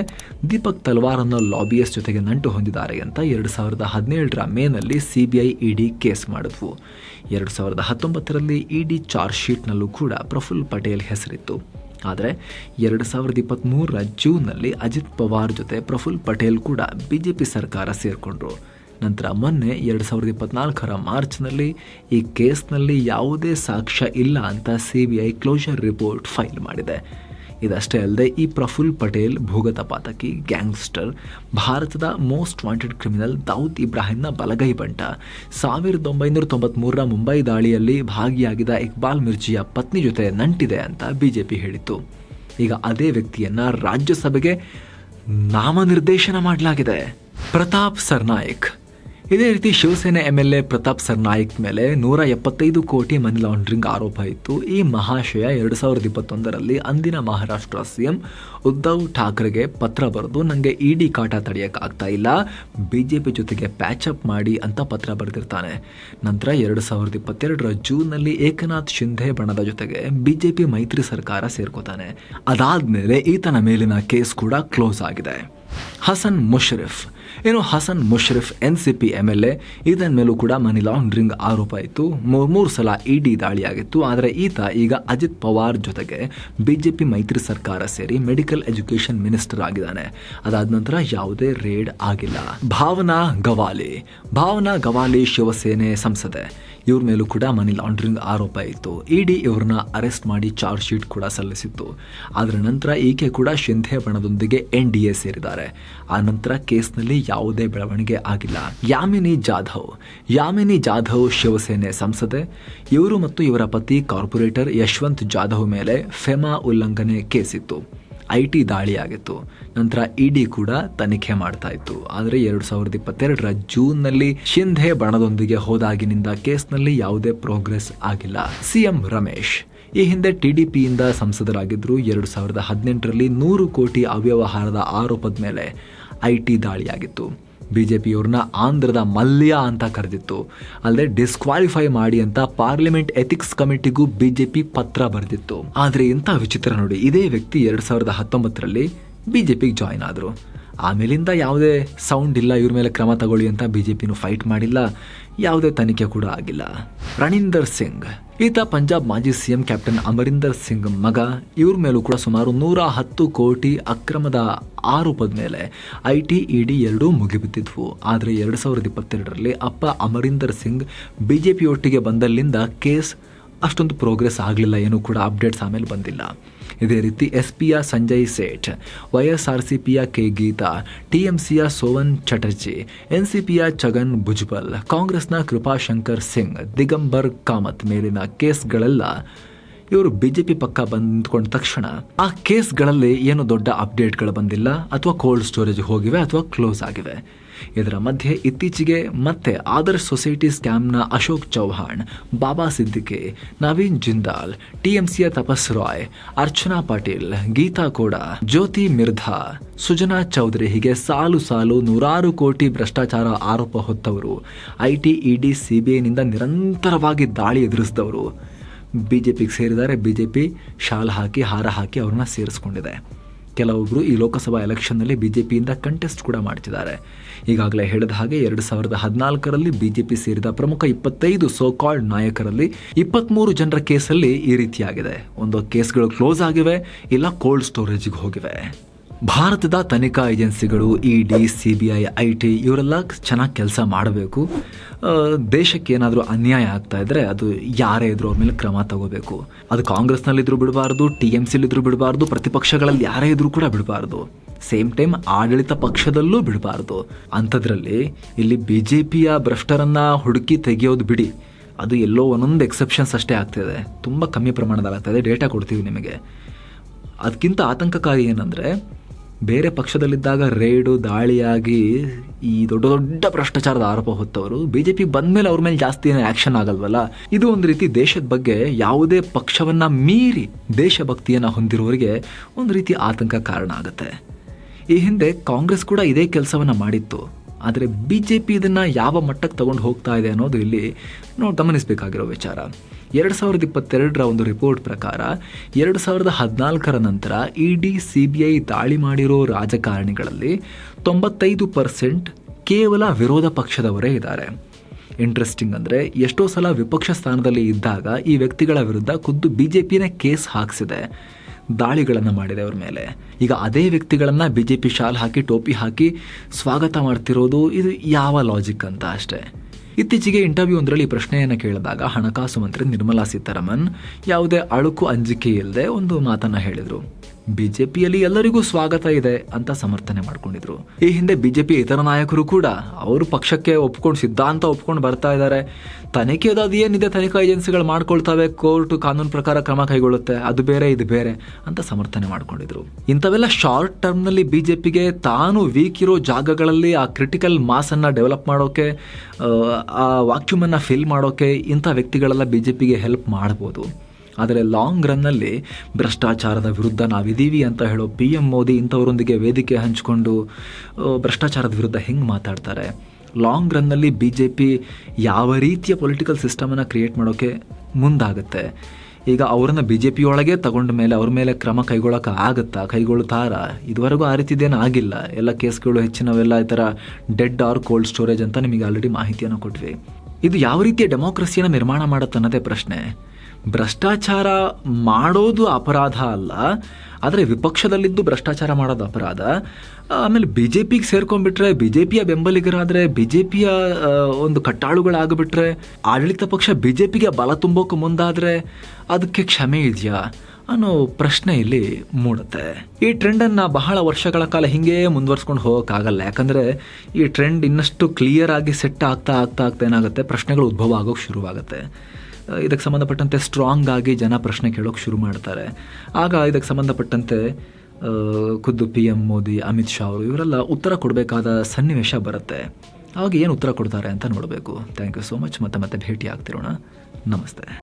ದೀಪಕ್ ತಲ್ವಾರ್ ಅನ್ನೋ ಲಾಬಿಯಸ್ ಜೊತೆಗೆ ನಂಟು ಹೊಂದಿದ್ದಾರೆ ಅಂತ ಎರಡು ಸಾವಿರದ ಹದಿನೇಳರ ಮೇನಲ್ಲಿ ಸಿಬಿಐ ಇಡಿ ಕೇಸ್ ಮಾಡಿದ್ವು. ಎರಡು ಸಾವಿರದ ಹತ್ತೊಂಬತ್ತರಲ್ಲಿ ಇಡಿ ಚಾರ್ಜ್ ಶೀಟ್ನಲ್ಲೂ ಕೂಡ ಪ್ರಫುಲ್ ಪಟೇಲ್ ಹೆಸರಿತ್ತು. ಆದರೆ ಎರಡು ಸಾವಿರದ ಇಪ್ಪತ್ತ್ಮೂರರ ಜೂನ್ನಲ್ಲಿ ಅಜಿತ್ ಪವಾರ್ ಜೊತೆ ಪ್ರಫುಲ್ ಪಟೇಲ್ ಕೂಡ ಬಿಜೆಪಿ ಸರ್ಕಾರ ಸೇರಿಕೊಂಡ್ರು. ನಂತರ ಮೊನ್ನೆ ಎರಡು ಸಾವಿರದ ಇಪ್ಪತ್ನಾಲ್ಕರ ಮಾರ್ಚ್ನಲ್ಲಿ ಈ ಕೇಸ್ನಲ್ಲಿ ಯಾವುದೇ ಸಾಕ್ಷ್ಯ ಇಲ್ಲ ಅಂತ C B I closure report file ಮಾಡಿದೆ. ಇದಷ್ಟೇ ಅಲ್ಲದೆ ಈ ಪ್ರಫುಲ್ ಪಟೇಲ್, ಭೂಗತ ಪಾತಕಿ, ಗ್ಯಾಂಗ್ಸ್ಟರ್, ಭಾರತದ ಮೋಸ್ಟ್ ವಾಂಟೆಡ್ ಕ್ರಿಮಿನಲ್ ದೌದ್ ಇಬ್ರಾಹಿಂನ ಬಲಗೈ ಬಂಟ, ಸಾವಿರದ ಒಂಬೈನೂರ ತೊಂಬತ್ಮೂರರ ಮುಂಬೈ ದಾಳಿಯಲ್ಲಿ ಭಾಗಿಯಾಗಿದ್ದ ಇಕ್ಬಾಲ್ ಮಿರ್ಜಿಯ ಪತ್ನಿ ಜೊತೆ ನಂಟಿದೆ ಅಂತ ಬಿಜೆಪಿ ಹೇಳಿತ್ತು. ಈಗ ಅದೇ ವ್ಯಕ್ತಿಯನ್ನು ರಾಜ್ಯಸಭೆಗೆ ನಾಮನಿರ್ದೇಶನ ಮಾಡಲಾಗಿದೆ. ಪ್ರತಾಪ್ ಸರ್ನಾಯಕ್. ಇದೇ ರೀತಿ Shiv Sena M L A Pratap Sarnaik ಮೇಲೆ ನೂರ ಎಪ್ಪತ್ತೈದು ಕೋಟಿ ಮನಿ ಲಾಂಡ್ರಿಂಗ್ ಆರೋಪ ಇತ್ತು. ಈ ಮಹಾಶಯ ಎರಡು ಸಾವಿರದ ಇಪ್ಪತ್ತೊಂದರಲ್ಲಿ ಅಂದಿನ ಮಹಾರಾಷ್ಟ್ರ ಸಿಎಂ ಉದ್ಧವ್ ಠಾಕ್ರೆಗೆ ಪತ್ರ ಬರೆದು ನನಗೆ ಇಡಿ ಕಾಟ ತಡೆಯೋಕ್ಕಾಗ್ತಾ ಇಲ್ಲ. ಬಿ ಜೆ ಪಿ ಜೊತೆಗೆ ಪ್ಯಾಚಪ್ ಮಾಡಿ ಅಂತ ಪತ್ರ ಬರೆದಿರ್ತಾನೆ. ನಂತರ ಎರಡು ಸಾವಿರದ ಇಪ್ಪತ್ತೆರಡರ ಜೂನ್ನಲ್ಲಿ ಏಕನಾಥ್ ಶಿಂಧೆ ಬಣದ ಜೊತೆಗೆ ಬಿ ಜೆ ಪಿ ಮೈತ್ರಿ ಸರ್ಕಾರ ಸೇರ್ಕೋತಾನೆ. ಅದಾದ್ಮೇಲೆ ಈತನ ಮೇಲಿನ ಕೇಸ್ ಕೂಡ ಕ್ಲೋಸ್ ಆಗಿದೆ. ಹಸನ್ ಮುಷರಿಫ್ ಏನು Hasan Mushrif N C P M L A, ಇದನ್ ಮೇಲೂ ಕೂಡ ಮನಿ ಲಾಂಡ್ರಿಂಗ್ ಆರೋಪ ಇತ್ತು. ಮೂರು ಸಲ ಇಡಿ ದಾಳಿಯಾಗಿತ್ತು, ಆದರೆ ಈತ ಈಗ ಅಜಿತ್ ಪವಾರ್ ಜೊತೆಗೆ ಬಿಜೆಪಿ ಮೈತ್ರಿ ಸರ್ಕಾರ ಸೇರಿ ಮೆಡಿಕಲ್ ಎಜುಕೇಷನ್ ಮಿನಿಸ್ಟರ್ ಆಗಿದ್ದಾನೆ. ಅದಾದ ನಂತರ ಯಾವುದೇ ರೇಡ್ ಆಗಿಲ್ಲ. ಭಾವನಾ ಗವಾಲಿ. ಭಾವನಾ ಗವಾಲಿ ಶಿವಸೇನೆ ಸಂಸದೆ. ಇವ್ರ ಮೇಲೂ ಕೂಡ ಮನಿ ಲಾಂಡ್ರಿಂಗ್ ಆರೋಪ ಇತ್ತು. ಇಡಿ ಇವ್ರನ್ನ ಅರೆಸ್ಟ್ ಮಾಡಿ ಚಾರ್ಜ್ ಶೀಟ್ ಕೂಡ ಸಲ್ಲಿಸಿತ್ತು. ಅದರ ನಂತರ ಈಕೆ ಕೂಡ ಶಿಂಧೆ ಬಣದೊಂದಿಗೆ ಎನ್ ಡಿ ಎ ಸೇರಿದ್ದಾರೆ. ಆ ನಂತರ ಕೇಸ್ನಲ್ಲಿ ಯಾವುದೇ ಬೆಳವಣಿಗೆ ಆಗಿಲ್ಲ. ಯಾಮಿನಿ ಜಾಧವ್. ಯಾಮಿನಿ ಜಾಧವ್ ಶಿವಸೇನೆ ಸಂಸದೆ. ಇವರು ಮತ್ತು ಇವರ ಪತಿ ಕಾರ್ಪೊರೇಟರ್ ಯಶವಂತ್ ಜಾಧವ್ ಮೇಲೆ ಫೆಮಾ ಉಲ್ಲಂಘನೆ ಕೇಸಿತ್ತು. ಐ ಟಿ ದಾಳಿಯಾಗಿತ್ತು ನಂತರ ಇಡಿ ಕೂಡ ತನಿಖೆ ಮಾಡ್ತಾ ಇತ್ತು. ಆದರೆ ಎರಡು ಸಾವಿರದ ಇಪ್ಪತ್ತೆರಡರ ಜೂನ್ನಲ್ಲಿ ಶಿಂಧೆ ಬಣದೊಂದಿಗೆ ಹೋದಾಗಿನಿಂದ ಕೇಸ್ನಲ್ಲಿ ಯಾವುದೇ ಪ್ರೋಗ್ರೆಸ್ ಆಗಿಲ್ಲ. ಸಿಎಂ ರಮೇಶ್. ಈ ಹಿಂದೆ ಟಿಡಿಪಿಯಿಂದ ಸಂಸದರಾಗಿದ್ದರು ಎರಡು ಸಾವಿರದ ಹದಿನೆಂಟರಲ್ಲಿ ನೂರು ಕೋಟಿ ಅವ್ಯವಹಾರದ ಆರೋಪದ ಮೇಲೆ ಐ ಟಿ ದಾಳಿಯಾಗಿತ್ತು. ಬಿಜೆಪಿಯವ್ರನ್ನ ಆಂಧ್ರದ ಮಲ್ಯ ಅಂತ ಕರೆದಿತ್ತು. ಅಲ್ಲದೆ ಡಿಸ್ಕ್ವಾಲಿಫೈ ಮಾಡಿ ಅಂತ ಪಾರ್ಲಿಮೆಂಟ್ ಎಥಿಕ್ಸ್ ಕಮಿಟಿಗೂ ಬಿ ಜೆ ಪಿ ಪತ್ರ ಬರೆದಿತ್ತು. ಆದರೆ ಇಂಥ ವಿಚಿತ್ರ ನೋಡಿ, ಇದೇ ವ್ಯಕ್ತಿ ಎರಡು ಸಾವಿರದ ಹತ್ತೊಂಬತ್ತರಲ್ಲಿ ಬಿ ಜೆ ಪಿಗೆ ಜಾಯ್ನ್ ಆದರು. ಆಮೇಲಿಂದ ಯಾವುದೇ ಸೌಂಡ್ ಇಲ್ಲ, ಇವ್ರ ಮೇಲೆ ಕ್ರಮ ತಗೊಳ್ಳಿ ಅಂತ ಬಿ ಜೆ ಪಿನೂ ಫೈಟ್ ಮಾಡಿಲ್ಲ. ಯಾವುದೇ ತನಿಖೆ ಕೂಡ ಆಗಿಲ್ಲ. ರಣೀಂದರ್ ಸಿಂಗ್. ಈತ ಪಂಜಾಬ್ ಮಾಜಿ ಸಿಎಂ ಕ್ಯಾಪ್ಟನ್ ಅಮರಿಂದರ್ ಸಿಂಗ್ ಮಗ. ಇವ್ರ ಮೇಲೂ ಕೂಡ ಸುಮಾರು ನೂರ ಹತ್ತು ಕೋಟಿ ಅಕ್ರಮದ ಆರೋಪದ ಮೇಲೆ ಐ ಟಿ ಇಡಿ ಎರಡೂ ಮುಗಿಬಿದ್ದಿದ್ವು. ಆದರೆ ಎರಡು ಸಾವಿರದ ಇಪ್ಪತ್ತೆರಡರಲ್ಲಿ ಅಪ್ಪ ಅಮರಿಂದರ್ ಸಿಂಗ್ ಬಿ ಬಿಜೆಪಿ ಒಟ್ಟಿಗೆ ಬಂದಲ್ಲಿಂದ ಕೇಸ್ ಅಷ್ಟೊಂದು ಪ್ರೋಗ್ರೆಸ್ ಆಗಲಿಲ್ಲ, ಏನೂ ಕೂಡ ಅಪ್ಡೇಟ್ಸ್ ಆಮೇಲೆ ಬಂದಿಲ್ಲ. ಇದೇ ರೀತಿ ಎಸ್ ಪಿಯ Sanjay Seth Y S R C ಪಿಯ ಕೆ ಗೀತಾ ಟಿ ಎಂ ಸಿಯ ಸೋವನ್ ಚಟರ್ಜಿ ಎನ್ ಸಿ ಪಿಯ ಛಗನ್ ಭುಜ್ಬಲ್, ಕಾಂಗ್ರೆಸ್ನ ಕೃಪಾಶಂಕರ್ ಸಿಂಗ್, ದಿಗಂಬರ್ ಕಾಮತ್ ಮೇಲಿನ ಕೇಸ್ಗಳೆಲ್ಲ ಇವರು ಬಿಜೆಪಿ ಪಕ್ಕ ಬಂದ್ಕೊಂಡ ತಕ್ಷಣ ಆ ಕೇಸ್ಗಳಲ್ಲಿ ಏನು ದೊಡ್ಡ ಅಪ್ಡೇಟ್ಗಳು ಬಂದಿಲ್ಲ ಅಥವಾ ಕೋಲ್ಡ್ ಸ್ಟೋರೇಜ್ ಹೋಗಿವೆ ಅಥವಾ ಕ್ಲೋಸ್ ಆಗಿವೆ. ಇದರ ಮಧ್ಯೆ ಇತ್ತೀಚೆಗೆ ಮತ್ತೆ ಆದರ್ಶ್ ಸೊಸೈಟಿ ಸ್ಕ್ಯಾಮ್ನ ಅಶೋಕ್ ಚೌಹಾಣ್, ಬಾಬಾ ಸಿದ್ದಿಕೆ, ನವೀನ್ ಜಿಂದಾಲ್, ಟಿಎಂಸಿಯ ತಪಸ್ ರಾಯ್, ಅರ್ಚನಾ ಪಾಟೀಲ್, ಗೀತಾ ಕೋಡ, ಜ್ಯೋತಿ ಮಿರ್ಧಾ, ಸುಜನಾ ಚೌಧರಿ ಹೀಗೆ ಸಾಲು ಸಾಲು ನೂರಾರು ಕೋಟಿ ಭ್ರಷ್ಟಾಚಾರ ಆರೋಪ ಹೊತ್ತವರು. ಐಟಿ ಇಡಿ ಸಿಬಿಐನಿಂದ ನಿರಂತರವಾಗಿ ದಾಳಿ ಎದುರಿಸಿದವರು. ಬಿಜೆಪಿಗೆ ಸೇರಿದ್ದಾರೆ ಬಿಜೆಪಿ, ಶಾಲ್ ಹಾಕಿ, ಹಾರ ಹಾಕಿ ಅವ್ರನ್ನ ಸೇರಿಸ್ಕೊಂಡಿದೆ. ಕೆಲವೊಬ್ಬರು ಈ ಲೋಕಸಭಾ ಎಲೆಕ್ಷನ್ನಲ್ಲಿ ಬಿಜೆಪಿಯಿಂದ ಕಂಟೆಸ್ಟ್ ಕೂಡ ಮಾಡ್ತಿದ್ದಾರೆ. ಈಗಾಗಲೇ ಹೇಳಿದ ಹಾಗೆ ಎರಡು ಸಾವಿರದ ಹದಿನಾಲ್ಕರಲ್ಲಿ ಬಿಜೆಪಿ ಸೇರಿದ ಪ್ರಮುಖ ಇಪ್ಪತ್ತೈದು ಸೋ ಕಾಲ್ಡ್ ನಾಯಕರಲ್ಲಿ ಇಪ್ಪತ್ತ್ಮೂರು ಜನರ ಕೇಸಲ್ಲಿ ಈ ರೀತಿಯಾಗಿದೆ. ಒಂದು ಕೇಸ್ಗಳು ಕ್ಲೋಸ್ ಆಗಿವೆ, ಇಲ್ಲ ಕೋಲ್ಡ್ ಸ್ಟೋರೇಜ್ಗೆ ಹೋಗಿವೆ. ಭಾರತದ ತನಿಖಾ ಏಜೆನ್ಸಿಗಳು E D C B I I T ಇವರೆಲ್ಲ ಚೆನ್ನಾಗಿ ಕೆಲಸ ಮಾಡಬೇಕು. ದೇಶಕ್ಕೆ ಏನಾದರೂ ಅನ್ಯಾಯ ಆಗ್ತಾ ಇದ್ದರೆ ಅದು ಯಾರೇ ಇದ್ರೂ ಅವ್ರ ಮೇಲೆ ಕ್ರಮ ತಗೋಬೇಕು. ಅದು ಕಾಂಗ್ರೆಸ್ನಲ್ಲಿದ್ದರೂ ಬಿಡಬಾರ್ದು, ಟಿ ಎಂ ಸಿಲಿದ್ರೂ ಬಿಡಬಾರ್ದು, ಪ್ರತಿಪಕ್ಷಗಳಲ್ಲಿ ಯಾರೇ ಇದ್ರೂ ಕೂಡ ಬಿಡಬಾರ್ದು. ಸೇಮ್ ಟೈಮ್ ಆಡಳಿತ ಪಕ್ಷದಲ್ಲೂ ಬಿಡಬಾರ್ದು. ಅಂಥದ್ರಲ್ಲಿ ಇಲ್ಲಿ ಬಿ ಜೆ ಪಿಯ ಭ್ರಷ್ಟರನ್ನು ಹುಡುಕಿ ತೆಗೆಯೋದು ಬಿಡಿ. ಅದು ಎಲ್ಲೋ ಒಂದೊಂದು ಎಕ್ಸೆಪ್ಷನ್ಸ್ ಅಷ್ಟೇ ಆಗ್ತಿದೆ. ತುಂಬ ಕಮ್ಮಿ ಪ್ರಮಾಣದಲ್ಲಿ ಆಗ್ತಾಯಿದೆ ಡೇಟಾ ಕೊಡ್ತೀವಿ ನಿಮಗೆ. ಅದಕ್ಕಿಂತ ಆತಂಕಕಾರಿ ಏನಂದರೆ ಬೇರೆ ಪಕ್ಷದಲ್ಲಿದ್ದಾಗ ರೇಡು, ದಾಳಿಯಾಗಿ ಈ ದೊಡ್ಡ ದೊಡ್ಡ ಭ್ರಷ್ಟಾಚಾರದ ಆರೋಪ ಹೊತ್ತವರು ಬಿ ಜೆ ಪಿ ಬಂದಮೇಲೆ ಅವ್ರ ಮೇಲೆ ಜಾಸ್ತಿ ಏನೋ ಆ್ಯಕ್ಷನ್ ಆಗಲ್ವಲ್ಲ? ಇದು ಒಂದು ರೀತಿ ದೇಶದ ಬಗ್ಗೆ ಯಾವುದೇ ಪಕ್ಷವನ್ನು ಮೀರಿ ದೇಶಭಕ್ತಿಯನ್ನು ಹೊಂದಿರುವವರಿಗೆ ಒಂದು ರೀತಿ ಆತಂಕ ಕಾರಣ ಆಗುತ್ತೆ. ಈ ಹಿಂದೆ ಕಾಂಗ್ರೆಸ್ ಕೂಡ ಇದೇ ಕೆಲಸವನ್ನು ಮಾಡಿತ್ತು. ಆದರೆ ಬಿ ಜೆ ಪಿ ಇದನ್ನು ಯಾವ ಮಟ್ಟಕ್ಕೆ ತಗೊಂಡು ಹೋಗ್ತಾ ಇದೆ ಅನ್ನೋದು ಇಲ್ಲಿ ನಾವು ಗಮನಿಸಬೇಕಾಗಿರೋ ವಿಚಾರ. ಎರಡು ಸಾವಿರದ ಇಪ್ಪತ್ತೆರಡರ ಒಂದು ರಿಪೋರ್ಟ್ ಪ್ರಕಾರ ಎರಡು ಸಾವಿರದ ಹದಿನಾಲ್ಕರ ನಂತರ E D C B I ದಾಳಿ ಮಾಡಿರೋ ರಾಜಕಾರಣಿಗಳಲ್ಲಿ ತೊಂಬತ್ತೈದು ಪರ್ಸೆಂಟ್ ಕೇವಲ ವಿರೋಧ ಪಕ್ಷದವರೇ ಇದ್ದಾರೆ. ಇಂಟ್ರೆಸ್ಟಿಂಗ್ ಅಂದರೆ ಎಷ್ಟೋ ಸಲ ವಿಪಕ್ಷ ಸ್ಥಾನದಲ್ಲಿ ಇದ್ದಾಗ ಈ ವ್ಯಕ್ತಿಗಳ ವಿರುದ್ಧ ಖುದ್ದು ಬಿ ಜೆ ಪಿನೇ ಕೇಸ್ ಹಾಕ್ಸಿದೆ, ದಾಳಿಗಳನ್ನು ಮಾಡಿದೆ ಅವ್ರ ಮೇಲೆ. ಈಗ ಅದೇ ವ್ಯಕ್ತಿಗಳನ್ನು ಬಿ ಜೆ ಪಿ ಶಾಲ್ ಹಾಕಿ, ಟೋಪಿ ಹಾಕಿ ಸ್ವಾಗತ ಮಾಡ್ತಿರೋದು ಇದು ಯಾವ ಲಾಜಿಕ್ ಅಂತ ಅಷ್ಟೇ. ಇತ್ತೀಚೆಗೆ ಇಂಟರ್ವ್ಯೂ ಒಂದರಲ್ಲಿ ಪ್ರಶ್ನೆಯನ್ನು ಕೇಳಿದಾಗ ಹಣಕಾಸು ಮಂತ್ರಿ ನಿರ್ಮಲಾ ಸೀತಾರಾಮನ್ ಯಾವುದೇ ಅಳುಕು ಅಂಜಿಕೆ ಇಲ್ಲದೆ ಒಂದು ಮಾತನ್ನ ಹೇಳಿದರು. ಬಿಜೆಪಿಯಲ್ಲಿ ಎಲ್ಲರಿಗೂ ಸ್ವಾಗತ ಇದೆ ಅಂತ ಸಮರ್ಥನೆ ಮಾಡ್ಕೊಂಡಿದ್ರು. ಈ ಹಿಂದೆ ಬಿಜೆಪಿ ಇತರ ನಾಯಕರು ಕೂಡ ಅವರು ಪಕ್ಷಕ್ಕೆ ಒಪ್ಕೊಂಡು ಸಿದ್ಧಾಂತ ಒಪ್ಕೊಂಡು ಬರ್ತಾ ಇದ್ದಾರೆ. ತನಿಖೆದು ಅದು ಏನಿದೆ? ತನಿಖಾ ಏಜೆನ್ಸಿಗಳು ಮಾಡ್ಕೊಳ್ತವೆ ಕೋರ್ಟ್ ಕಾನೂನು ಪ್ರಕಾರ ಕ್ರಮ ಕೈಗೊಳ್ಳುತ್ತೆ ಅದು ಬೇರೆ ಇದು ಬೇರೆ ಅಂತ ಸಮರ್ಥನೆ ಮಾಡ್ಕೊಂಡಿದ್ರು. ಇಂಥವೆಲ್ಲ ಶಾರ್ಟ್ ಟರ್ಮ್ನಲ್ಲಿ ಬಿಜೆಪಿಗೆ ತಾನು ವೀಕ್ ಇರೋ ಜಾಗಗಳಲ್ಲಿ ಆ ಕ್ರಿಟಿಕಲ್ ಮಾಸನ್ನು ಡೆವಲಪ್ ಮಾಡೋಕೆ ಆ, ಆ ವಾಕ್ಯೂಮನ್ನು ಫಿಲ್ ಮಾಡೋಕೆ ಇಂಥ ವ್ಯಕ್ತಿಗಳೆಲ್ಲ ಬಿಜೆಪಿಗೆ ಹೆಲ್ಪ್ ಮಾಡ್ಬೋದು. ಆದರೆ ಲಾಂಗ್ ರನ್ನಲ್ಲಿ ಭ್ರಷ್ಟಾಚಾರದ ವಿರುದ್ಧ ನಾವಿದ್ದೀವಿ ಅಂತ ಹೇಳೋ ಪಿ ಎಂ ಮೋದಿ ಇಂಥವರೊಂದಿಗೆ ವೇದಿಕೆ ಹಂಚಿಕೊಂಡು ಭ್ರಷ್ಟಾಚಾರದ ವಿರುದ್ಧ ಹೆಂಗೆ ಮಾತಾಡ್ತಾರೆ? ಲಾಂಗ್ ರನ್ನಲ್ಲಿ ಬಿ ಜೆ ಪಿ ಯಾವ ರೀತಿಯ ಪೊಲಿಟಿಕಲ್ ಸಿಸ್ಟಮನ್ನು ಕ್ರಿಯೇಟ್ ಮಾಡೋಕ್ಕೆ ಮುಂದಾಗುತ್ತೆ? ಈಗ ಅವರನ್ನು ಬಿ ಜೆ ಪಿ ಒಳಗೆ ತಗೊಂಡ ಮೇಲೆ ಅವ್ರ ಮೇಲೆ ಕ್ರಮ ಕೈಗೊಳ್ಳೋಕೆ ಆಗುತ್ತಾ? ಕೈಗೊಳ್ಳುತ್ತಾರಾ ಇದುವರೆಗೂ ಆ ರೀತಿದೇನು ಆಗಿಲ್ಲ. ಎಲ್ಲ ಕೇಸ್ಗಳು ಹೆಚ್ಚಿನವೆಲ್ಲ ಈ ಥರ ಡೆಡ್ ಆರ್ ಕೋಲ್ಡ್ ಸ್ಟೋರೇಜ್ ಅಂತ ನಿಮಗೆ ಆಲ್ರೆಡಿ ಮಾಹಿತಿಯನ್ನು ಕೊಟ್ವಿ. ಇದು ಯಾವ ರೀತಿಯ ಡೆಮೋಕ್ರಸಿಯನ್ನು ನಿರ್ಮಾಣ ಮಾಡುತ್ತೆ ಅನ್ನೋದೇ ಪ್ರಶ್ನೆ. ಭ್ರಷ್ಟಾಚಾರ ಮಾಡೋದು ಅಪರಾಧ ಅಲ್ಲ, ಆದರೆ ವಿಪಕ್ಷದಲ್ಲಿದ್ದು ಭ್ರಷ್ಟಾಚಾರ ಮಾಡೋದು ಅಪರಾಧ. ಆಮೇಲೆ ಬಿ ಜೆ ಪಿಗೆ ಸೇರ್ಕೊಂಡ್ಬಿಟ್ರೆ ಬಿ ಜೆ ಪಿಯ ಬೆಂಬಲಿಗರಾದರೆ ಬಿ ಜೆ ಪಿಯ ಒಂದು ಕಟ್ಟಾಳುಗಳಾಗಿಬಿಟ್ರೆ, ಆಡಳಿತ ಪಕ್ಷ ಬಿ ಜೆ ಪಿಗೆ ಬಲ ತುಂಬೋಕೆ ಮುಂದಾದರೆ ಅದಕ್ಕೆ ಕ್ಷಮೆ ಇದೆಯಾ ಅನ್ನೋ ಪ್ರಶ್ನೆ ಇಲ್ಲಿ ಮೂಡುತ್ತೆ. ಈ ಟ್ರೆಂಡನ್ನು ಬಹಳ ವರ್ಷಗಳ ಕಾಲ ಹಿಂಗೆ ಮುಂದುವರ್ಸ್ಕೊಂಡು ಹೋಗೋಕ್ಕಾಗಲ್ಲ. ಯಾಕಂದರೆ ಈ ಟ್ರೆಂಡ್ ಇನ್ನಷ್ಟು ಕ್ಲಿಯರ್ ಆಗಿ ಸೆಟ್ ಆಗ್ತಾ ಆಗ್ತಾ ಆಗ್ತಾ ಏನಾಗುತ್ತೆ? ಪ್ರಶ್ನೆಗಳು ಉದ್ಭವ ಆಗೋಕ್ಕೆ ಶುರುವಾಗುತ್ತೆ. ಇದಕ್ಕೆ ಸಂಬಂಧಪಟ್ಟಂತೆ ಸ್ಟ್ರಾಂಗ್ ಆಗಿ ಜನ ಪ್ರಶ್ನೆ ಕೇಳೋಕೆ ಶುರು ಮಾಡ್ತಾರೆ. ಆಗ ಇದಕ್ಕೆ ಸಂಬಂಧಪಟ್ಟಂತೆ ಖುದ್ದು ಪಿ ಎಂ ಮೋದಿ, ಅಮಿತ್ ಶಾ ಅವರು ಇವರೆಲ್ಲ ಉತ್ತರ ಕೊಡಬೇಕಾದ ಸನ್ನಿವೇಶ ಬರುತ್ತೆ. ಆವಾಗ ಏನು ಉತ್ತರ ಕೊಡ್ತಾರೆ ಅಂತ ನೋಡಬೇಕು. ಥ್ಯಾಂಕ್ ಯು ಸೋ ಮಚ್ ಮತ್ತೆ ಮತ್ತೆ ಭೇಟಿ ಆಗ್ತಿರೋಣ ನಮಸ್ತೆ.